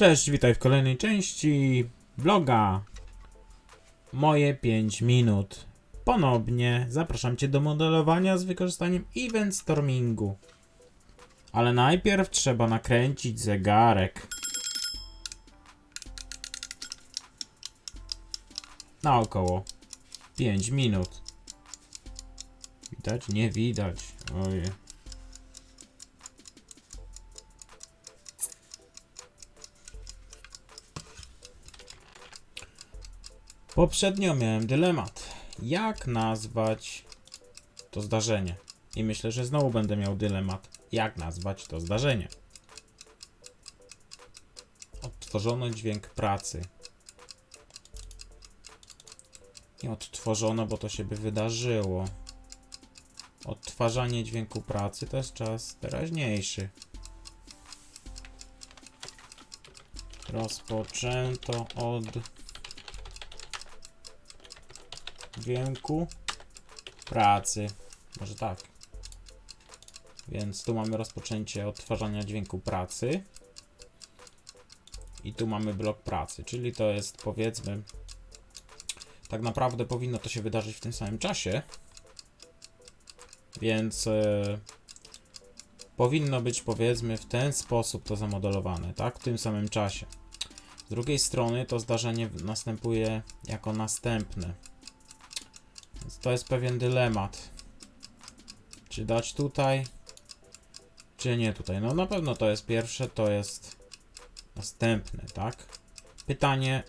Cześć, witaj w kolejnej części vloga. Moje 5 minut. Ponownie zapraszam Cię do modelowania z wykorzystaniem Event Stormingu. Ale najpierw trzeba nakręcić zegarek. Na około 5 minut. Widać? Nie widać. Ojej. Poprzednio miałem dylemat. Jak nazwać to zdarzenie? I myślę, że znowu będę miał dylemat. Jak nazwać to zdarzenie? Odtworzono dźwięk pracy. Nie odtworzono, bo to się by wydarzyło. Odtwarzanie dźwięku pracy to jest czas teraźniejszy. Rozpoczęto od dźwięku pracy. Może tak. Więc tu mamy rozpoczęcie odtwarzania dźwięku pracy. I tu mamy blok pracy, czyli to jest powiedzmy. Tak naprawdę powinno to się wydarzyć w tym samym czasie. Więc e, powinno być powiedzmy w ten sposób to zamodelowane, tak? W tym samym czasie. Z drugiej strony to zdarzenie następuje jako następne. To jest pewien dylemat. Czy dać tutaj, czy nie tutaj? No na pewno to jest pierwsze, to jest następne, tak? Pytanie,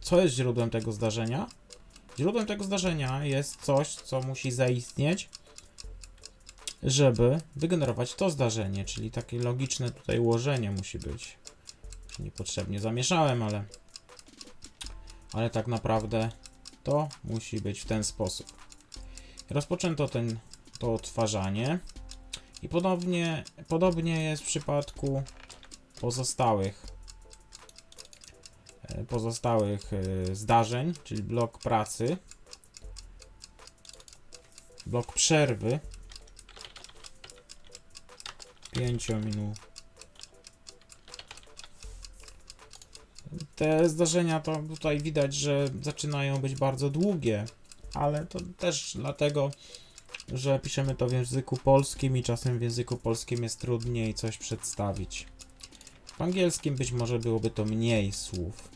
co jest źródłem tego zdarzenia? Źródłem tego zdarzenia jest coś, co musi zaistnieć, żeby wygenerować to zdarzenie, czyli takie logiczne tutaj ułożenie musi być. Niepotrzebnie zamieszałem, ale ale tak naprawdę to musi być w ten sposób. Rozpoczęto ten, to odtwarzanie i podobnie, podobnie jest w przypadku pozostałych e, pozostałych e, zdarzeń, czyli blok pracy, blok przerwy 5 minut. Te zdarzenia to tutaj widać, że zaczynają być bardzo długie, ale to też dlatego, że piszemy to w języku polskim i czasem w języku polskim jest trudniej coś przedstawić. W angielskim być może byłoby to mniej słów.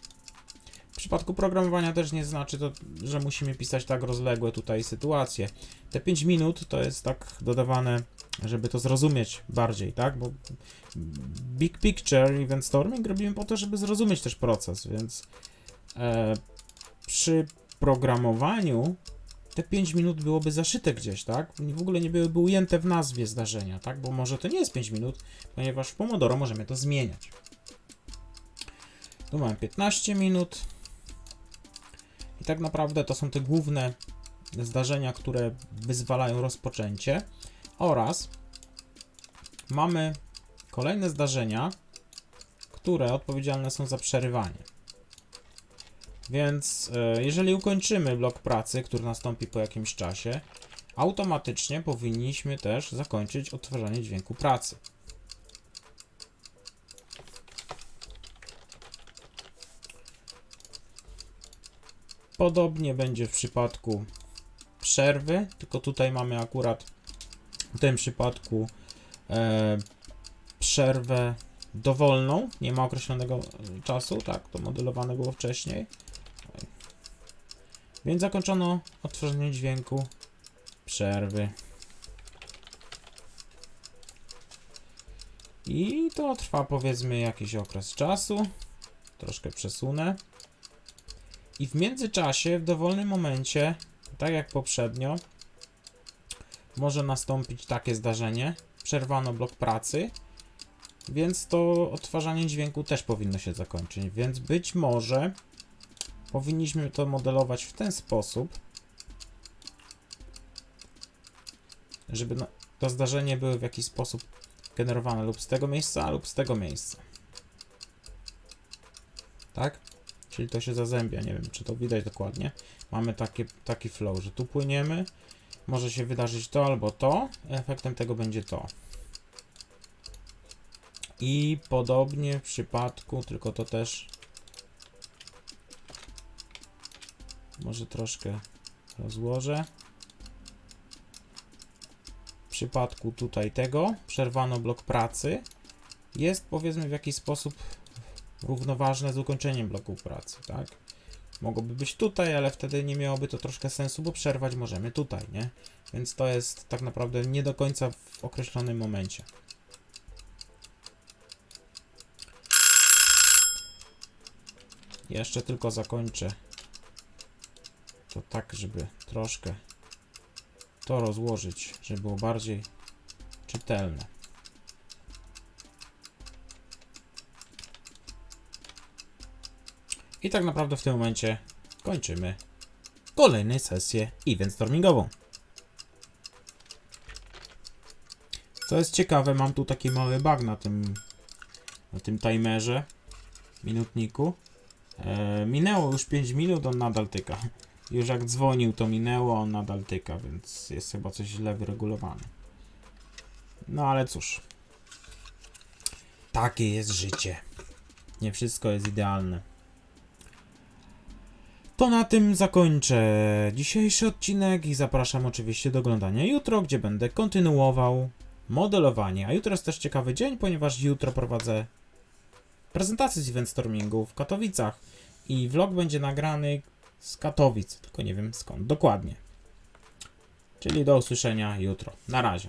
W przypadku programowania też nie znaczy to, że musimy pisać tak rozległe tutaj sytuacje. Te 5 minut to jest tak dodawane, żeby to zrozumieć bardziej, tak? Bo Big Picture Event Storming robimy po to, żeby zrozumieć też proces, więc e, przy programowaniu te 5 minut byłoby zaszyte gdzieś, tak? W ogóle nie byłyby ujęte w nazwie zdarzenia, tak? Bo może to nie jest 5 minut, ponieważ w Pomodoro możemy to zmieniać. Tu mamy 15 minut. I tak naprawdę to są te główne zdarzenia, które wyzwalają rozpoczęcie. Oraz mamy kolejne zdarzenia, które odpowiedzialne są za przerywanie. Więc e, jeżeli ukończymy blok pracy, który nastąpi po jakimś czasie, automatycznie powinniśmy też zakończyć odtwarzanie dźwięku pracy. Podobnie będzie w przypadku przerwy, tylko tutaj mamy akurat w tym przypadku e, przerwę dowolną, nie ma określonego e, czasu, tak, to modelowane było wcześniej. Więc zakończono odtworzenie dźwięku przerwy. I to trwa powiedzmy jakiś okres czasu. Troszkę przesunę. I w międzyczasie, w dowolnym momencie, tak jak poprzednio, może nastąpić takie zdarzenie. Przerwano blok pracy, więc to odtwarzanie dźwięku też powinno się zakończyć. Więc być może powinniśmy to modelować w ten sposób, żeby na- to zdarzenie były w jakiś sposób generowane lub z tego miejsca, lub z tego miejsca. Tak? Czyli to się zazębia, nie wiem czy to widać dokładnie. Mamy takie, taki flow, że tu płyniemy, może się wydarzyć to albo to, efektem tego będzie to. I podobnie w przypadku, tylko to też może troszkę rozłożę. W przypadku tutaj tego przerwano blok pracy. Jest powiedzmy w jakiś sposób równoważne z ukończeniem bloku pracy, tak? Mogłoby być tutaj, ale wtedy nie miałoby to troszkę sensu, bo przerwać możemy tutaj, nie? Więc to jest tak naprawdę nie do końca w określonym momencie. Jeszcze tylko zakończę to tak, żeby troszkę to rozłożyć, żeby było bardziej czytelne. I tak naprawdę w tym momencie kończymy kolejną sesję event stormingową. Co jest ciekawe, mam tu taki mały bug na tym, na tym timerze, minutniku. E, minęło już 5 minut, on nadal tyka. Już jak dzwonił, to minęło, on nadal tyka, więc jest chyba coś źle wyregulowane. No ale cóż. Takie jest życie. Nie wszystko jest idealne. To na tym zakończę dzisiejszy odcinek i zapraszam oczywiście do oglądania jutro, gdzie będę kontynuował modelowanie. A jutro jest też ciekawy dzień, ponieważ jutro prowadzę prezentację z Event Stormingu w Katowicach i vlog będzie nagrany z Katowic, tylko nie wiem skąd dokładnie. Czyli do usłyszenia jutro. Na razie.